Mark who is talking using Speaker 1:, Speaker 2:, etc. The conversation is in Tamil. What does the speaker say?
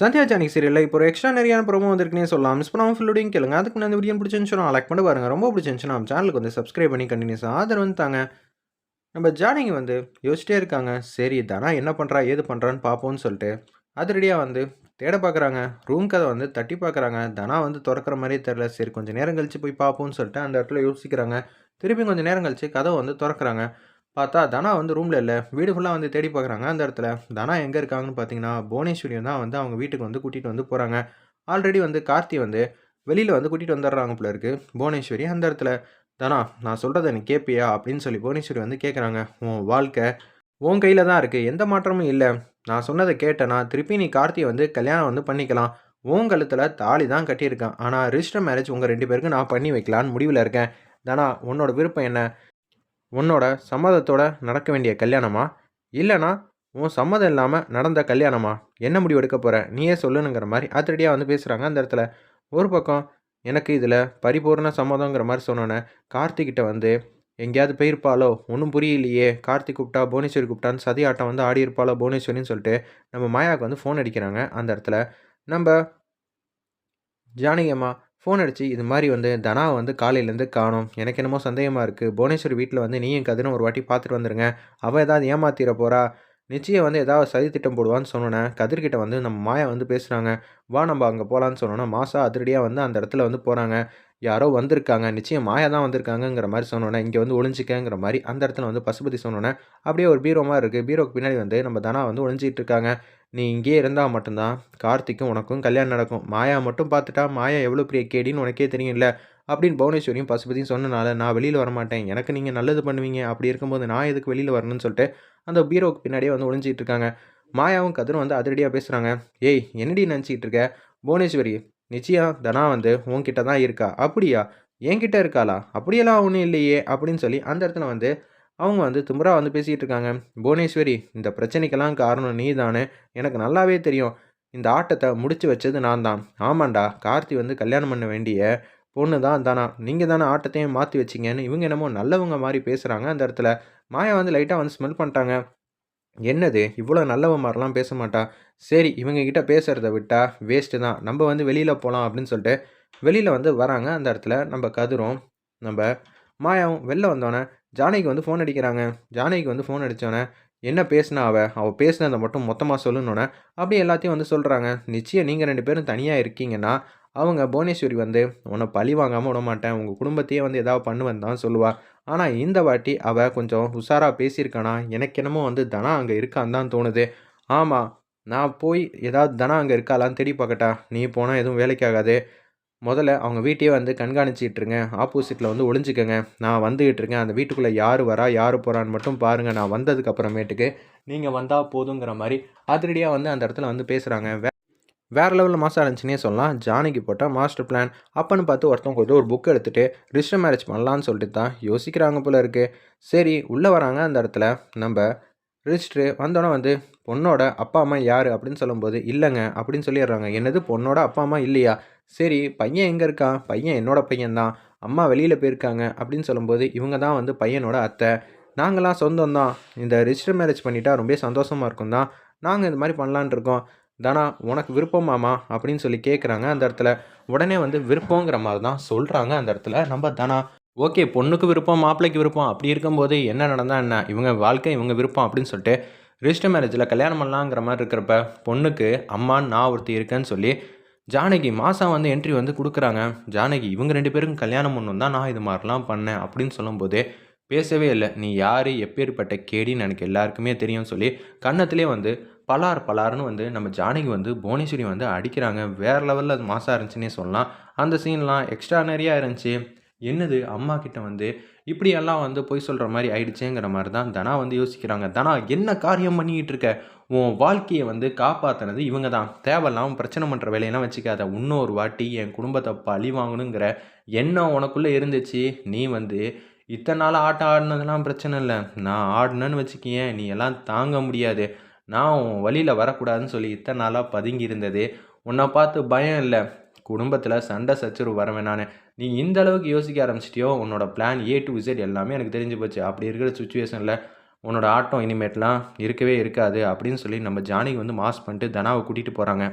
Speaker 1: சந்தியா ஜானிக் சீரியலில் இப்போ ஒரு எக்ஸ்ட்ரா நிறையான ப்ரோமோ வந்திருக்குனே சொல்லலாம் மிஸ் பண்ணாமல் ஃபுல்லோடையும் கேளுங்க. அதுக்கு முன்னாடி இந்த வீடியோ பிடிச்சிருந்துச்சுன்னா லைக் பண்ணி பாருங்கள் ரொம்ப பிடிச்சிருந்துச்சுன்னா நம்ம சேனலுக்கு வந்து சப்ஸ்கிரைப் பண்ணி கண்டினியூஸாக ஆதரவு வந்து தாங்க. நம்ம ஜானிங் வந்து யோசிச்சிட்டே இருக்காங்க. சரி தனா என்ன பண்ணுறா ஏது பண்ணுறான்னு பார்ப்போம்னு சொல்லிட்டு அதிரடியாக வந்து தேட பார்க்குறாங்க ரூம் கதை வந்து தட்டி பார்க்குறாங்க தனா வந்து திறக்கிற மாதிரியே தெரில சரி கொஞ்சம் நேரம் கழித்து போய் பார்ப்போம்னு சொல்லிட்டு அந்த இடத்துல யோசிக்கிறாங்க. திருப்பி கொஞ்சம் நேரம் கழித்து கதை வந்து திறக்கிறாங்க. பார்த்தா தனா வந்து ரூமில் இல்லை. வீடு ஃபுல்லாக வந்து தேடி பார்க்குறாங்க அந்த இடத்துல. தனா எங்கே இருக்காங்கன்னு பார்த்தீங்கன்னா புவனேஸ்வரியும் தான் வந்து அவங்க வீட்டுக்கு வந்து கூட்டிகிட்டு வந்து போகிறாங்க ஆல்ரெடி வந்து கார்த்தி வந்து வெளியில் வந்து கூட்டிகிட்டு வந்துடுறாங்க போல இருக்குது புவனேஸ்வரி அந்த இடத்துல தனா நான் சொல்கிறத நீ கேட்பியா அப்படின்னு சொல்லி புவனேஸ்வரி வந்து கேட்குறாங்க உன் வாழ்க்கை உன் கையில் தான் இருக்குது எந்த மாற்றமும் இல்லை. நான் சொன்னதை கேட்டேன்னா திருப்பி நீ கார்த்தியை வந்து கல்யாணம் வந்து பண்ணிக்கலாம். உன் கழுத்தில் தாலி தான் கட்டியிருக்கான். ஆனால் ரிஜிஸ்டர் மேரேஜ் உங்கள் ரெண்டு பேருக்கு நான் பண்ணி வைக்கலான்னு முடிவில் இருக்கேன். தானா உன்னோட விருப்பம் என்ன? உன்னோட சம்மதத்தோட நடக்க வேண்டிய கல்யாணமா? இல்லைனா உன் சம்மதம் இல்லாமல் நடந்த கல்யாணமா? என்ன முடிவு எடுக்க போகிற நீயே சொல்லுனுங்கிற மாதிரி அதிரடியாக வந்து பேசுகிறாங்க அந்த இடத்துல. ஒரு பக்கம் எனக்கு இதில் பரிபூர்ண சம்மதங்கிற மாதிரி சொன்னோன்னே கார்த்திகிட்ட வந்து எங்கேயாவது போயிருப்பாளோ? ஒன்றும் புரியலையே. கார்த்திக் கூப்பிட்டா புவனேஸ்வரி கூப்பிட்டான்னு சதி ஆட்டம் வந்து ஆடி இருப்பாளோ புவனேஸ்வரின்னு சொல்லிட்டு நம்ம மாயாவுக்கு வந்து ஃபோன் அடிக்கிறாங்க அந்த இடத்துல. நம்ம ஜானகி அம்மா ஃபோன் அடித்து இது மாதிரி வந்து தனா வந்து காலையிலேருந்து காணும். எனக்கு என்னமோ சந்தேகமாக இருக்குது புவனேஸ்வரி வீட்டில் வந்து நீயும் கதிரும் ஒரு வாட்டி பார்த்துட்டு வந்துருங்க. அவள் ஏதாவது ஏமாத்திர போகிறா நிச்சயம் வந்து ஏதாவது சதி திட்டம் போடுவான்னு சொன்னோன்னே கதிர்கிட்ட வந்து நம்ம மாயா வந்து பேசுகிறாங்க வா நம்ம அங்கே போகலான்னு சொன்னோன்னா மாசா அதிரடியாக வந்து அந்த இடத்துல வந்து போகிறாங்க யாரோ வந்திருக்காங்க. நிச்சயம் மாயா தான் வந்திருக்காங்கங்கிற மாதிரி சொன்னோன்னே இங்கே வந்து ஒளிஞ்சிக்கங்கிற மாதிரி அந்த இடத்துல வந்து பசுபதி சொன்னோன்னே அப்படியே ஒரு பீரோ மாதிரி இருக்குது பீரோக்கு பின்னாடி வந்து நம்ம தனா வந்து ஒளிஞ்சிட்டு இருக்காங்க. நீ இங்கேயே இருந்தால் மட்டும்தான். கார்த்திக்கும் உனக்கும் கல்யாணம் நடக்கும். மாயா மட்டும் பார்த்துட்டா மாயா எவ்வளோ பெரிய கேடின்னு உனக்கே தெரியும்ல? அப்படின்னு புவனேஸ்வரியும் பசுபதியும் சொன்னனால நான் வெளியில் வரமாட்டேன். எனக்கு நீங்கள் நல்லது பண்ணுவீங்க. அப்படி இருக்கும்போது நான் எதுக்கு வெளியில் வரணும்னு சொல்லிட்டு அந்த பீரோவுக்கு பின்னாடியே வந்து ஒளிஞ்சிட்டு இருக்காங்க. மாயாவும் கதிரும் வந்து அதிரடியாக பேசுகிறாங்க ஏய் என்னடி நினச்சிக்கிட்டு இருக்க? புவனேஸ்வரி நிச்சயம் தனா வந்து உன்கிட்ட தான் இருக்கா? அப்படியா? என்கிட்ட இருக்காளா? அப்படியெல்லாம் ஒன்றும் இல்லையே. அப்படின்னு சொல்லி அந்த இடத்துல வந்து அவங்க வந்து தும்பரா வந்து பேசிகிட்டு இருக்காங்க. புவனேஸ்வரி இந்த பிரச்சனைக்கெல்லாம் காரணம் நீ தானே எனக்கு நல்லாவே தெரியும். இந்த ஆட்டத்தை முடிச்சு வச்சது நான் தான் ஆமாண்டா கார்த்தி வந்து கல்யாணம் பண்ண வேண்டிய பொண்ணு தான்? தானா நீங்கள் தானே ஆட்டத்தையும் மாற்றி வச்சிங்கன்னு இவங்க என்னமோ நல்லவங்க மாதிரி பேசுகிறாங்க அந்த இடத்துல. மாயா வந்து லைட்டாக வந்து ஸ்மெல் பண்ணிட்டாங்க. என்னது? இவ்வளோ நல்லவ மாதிரிலாம் பேச மாட்டா. சரி இவங்ககிட்ட பேசுகிறத விட்டா வேஸ்ட்டு தான். நம்ம வந்து வெளியில் போகலாம் அப்படின்னு சொல்லிட்டு வெளியில் வந்து வராங்க அந்த இடத்துல. நம்ம கதிரும் நம்ம மாயாவும் வெளில வந்தோடனே ஜானகிக்கு வந்து ஃபோன் அடிக்கிறாங்க. ஜானகிக்கு வந்து ஃபோன் அடித்தோடனே என்ன பேசினா அவள் அவள் பேசினதை மட்டும் மொத்தமாக சொல்லணுன்னே அப்படி எல்லாத்தையும் வந்து சொல்கிறாங்க நிச்சயம் நீங்கள் ரெண்டு பேரும் தனியாக இருக்கீங்கன்னா அவங்க புவனேஸ்வரி வந்து உன்னை பழி வாங்காமல் விட மாட்டேன் உங்கள் குடும்பத்தையே வந்து எதாவது பண்ணுவேன் தான் சொல்லுவாள் ஆனால் இந்த வாட்டி அவள் கொஞ்சம் உஷாராக பேசியிருக்கானா? எனக்கு என்னமோ வந்து தனா அங்கே இருக்கான்னு தான் தோணுது. ஆமாம் நான் போய் ஏதாவது தனா அங்கே இருக்காளான்னு தேடி பார்க்கட்டா. நீ போனால் எதுவும் வேலைக்காகாது முதல்ல அவங்க வீட்டையே வந்து கண்காணிச்சிட்ருங்க. ஆப்போசிட்டில் வந்து ஒளிஞ்சிக்கங்க. நான் வந்துக்கிட்டு இருக்கேன். அந்த வீட்டுக்குள்ளே யார் வரா யார் போகிறான்னு மட்டும் பாருங்கள் நான் வந்ததுக்கு அப்புறமேட்டுக்கு நீங்கள் வந்தால் போதுங்கிற மாதிரி அதிரடியாக வந்து அந்த இடத்துல வந்து பேசுகிறாங்க வே வேறு லெவலில் மாசம் இருந்துச்சுன்னே சொல்லலாம். ஜானகி போட்டால் மாஸ்டர் பிளான் அப்பன்னு பார்த்து ஒருத்தவங்க கொஞ்சம் ஒரு புக் எடுத்துகிட்டு ரிஜிஸ்டர் மேரேஜ் பண்ணலான்னு சொல்லிட்டு தான் யோசிக்கிறாங்க போல இருக்குது சரி உள்ளே வராங்க அந்த இடத்துல. நம்ம ரிஜிஸ்ட்ரு வந்தோடனே வந்து பொண்ணோட அப்பா அம்மா யார்? அப்படின்னு சொல்லும்போது இல்லைங்க அப்படின்னு சொல்லிடுறாங்க. என்னது பொண்ணோட அப்பா அம்மா இல்லையா? சரி பையன் எங்கே இருக்கான்? பையன் என்னோட பையன்தான் அம்மா வெளியில் போயிருக்காங்க. அப்படின்னு சொல்லும்போது இவங்க தான் வந்து பையனோட அத்தை. நாங்களாம் சொந்தம் தான். இந்த ரிஜிஸ்டர் மேரேஜ் பண்ணிட்டா ரொம்ப சந்தோஷமாக இருக்கும் தான். நாங்கள் இந்த மாதிரி பண்ணலான் இருக்கோம். தானா உனக்கு விருப்பமாமா அப்படின்னு சொல்லி கேட்குறாங்க அந்த இடத்துல. உடனே வந்து விருப்பங்கிற மாதிரி தான் சொல்கிறாங்க அந்த இடத்துல. நம்ம தானா? ஓகே பொண்ணுக்கு விருப்பம் மாப்பிள்ளைக்கு விருப்பம் அப்படி இருக்கும்போது என்ன நடந்தால் என்ன? இவங்க வாழ்க்கை இவங்க விருப்பம் அப்படின்னு சொல்லிட்டு ரிஜிஸ்டர் மேரேஜில் கல்யாணம் பண்ணலாங்கிற மாதிரி இருக்கிறப்ப பொண்ணுக்கு அம்மான்னு நான் ஒருத்தி இருக்கேன்னு சொல்லி ஜானகி மாதம் வந்து என்ட்ரி வந்து கொடுக்குறாங்க. ஜானகி இவங்க ரெண்டு பேருக்கும் கல்யாணம் பண்ணணும் தான் நான் இது மாதிரிலாம் பண்ணேன் அப்படின்னு சொல்லும்போது பேசவே இல்லை. நீ யார்? எப்பேற்பட்ட கேடின்னு எனக்கு எல்லாருக்குமே தெரியும்னு சொல்லி கன்னத்திலே வந்து பலார் பலார்னு வந்து நம்ம ஜானகி வந்து புவனேஸ்வரி வந்து அடிக்கிறாங்க. வேறு லெவலில் அது மாசாக இருந்துச்சுன்னே சொல்லலாம். அந்த சீன்லாம் எக்ஸ்ட்ரா இருந்துச்சு. என்னது அம்மா கிட்ட வந்து இப்படியெல்லாம் வந்து பொய் சொல்கிற மாதிரி ஆயிடுச்சேங்கிற மாதிரி தான் தனா வந்து யோசிக்கிறாங்க. தனா என்ன காரியம் பண்ணிக்கிட்டு இருக்க? உன் வாழ்க்கையை வந்து காப்பாற்றினது இவங்க தான். தேவையில்லாமல் பிரச்சனை பண்ணுற வேலையெல்லாம் வச்சுக்காத. இன்னொரு வாட்டி என் குடும்பத்தை பழி வாங்கணுங்கிற எண்ணம் உனக்குள்ளே இருந்துச்சு. நீ வந்து இத்தனை நாள் ஆட்டம் ஆடினதுலாம் பிரச்சனை இல்லை. நான் ஆடினேன்னு வச்சுக்கியேன் நீ எல்லாம் தாங்க முடியாது. நான் உன் வழியில் வரக்கூடாதுன்னு சொல்லி இத்தனை நாளாக பதுங்கி இருந்தது. உன்னை பார்த்து பயம் இல்லை. குடும்பத்தில் சண்டை சச்சரவு வரவேன் நான் நீ இந்த அளவுக்கு யோசிக்க ஆரம்பிச்சிட்டியோ உன்னோட பிளான் ஏ டு இசட் எல்லாமே எனக்கு தெரிஞ்சு போச்சு. அப்படி இருக்கிற சுச்சுவேஷனில் உன்னோட ஆட்டம் இனிமேட்லாம் இருக்கவே இருக்காது அப்படின்னு சொல்லி நம்ம ஜானிக்கு வந்து மாஸ் பண்ணிட்டு தனாவை கூட்டிகிட்டு போகிறாங்க